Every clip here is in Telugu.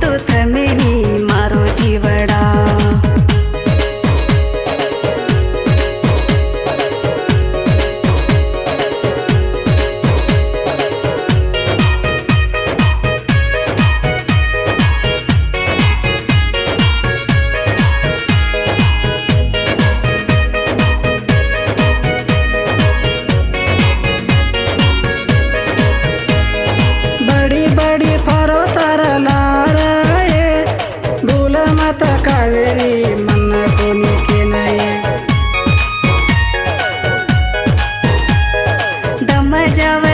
тут सजावा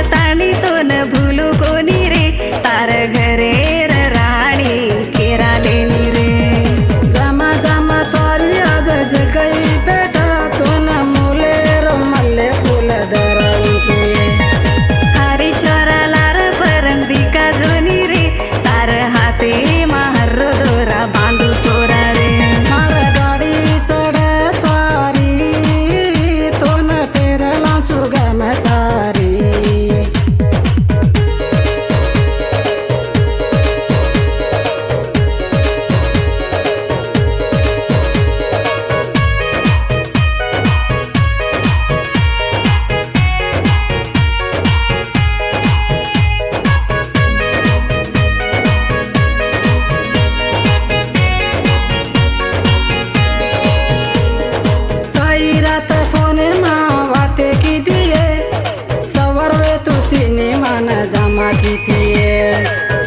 ની મન જમા કીધી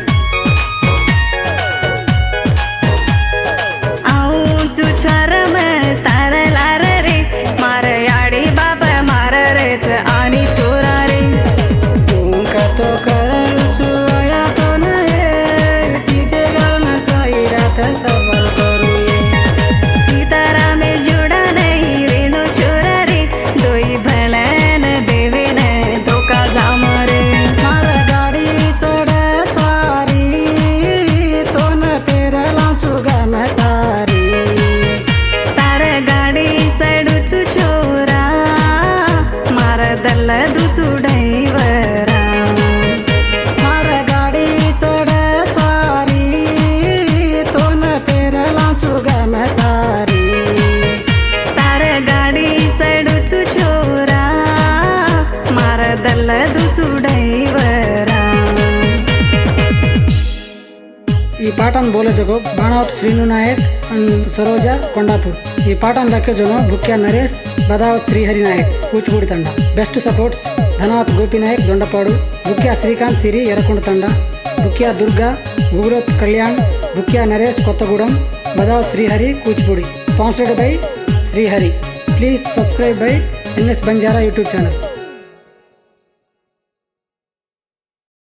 दुजू दैवरा मार गाडी चढ स्वारी तो न पेरला चुगम सारी. तार गाडी चढ चुचोरा मार दल्ल दुजू ఈ పాటను బోలే జగో బాణావత్ శ్రీను నాయక్ అండ్ సరోజ కొండాపూర్. ఈ పాఠం లెక్క జోనో భుక్య నరేష్ బదావత్ శ్రీహరి నాయక్ కూచిపూడి తండ. Best supports Dhanavath Gopinayak Dondapadu. Bhukya Srikanth Siri Errakonda Thanda. Bhukya Durga Gugurath Kalyan. Bhukya Naresh Kothagudem. Badavath Srihari Kuchipudi. Sponsored by Srihari. Please subscribe by NS Banjara YouTube channel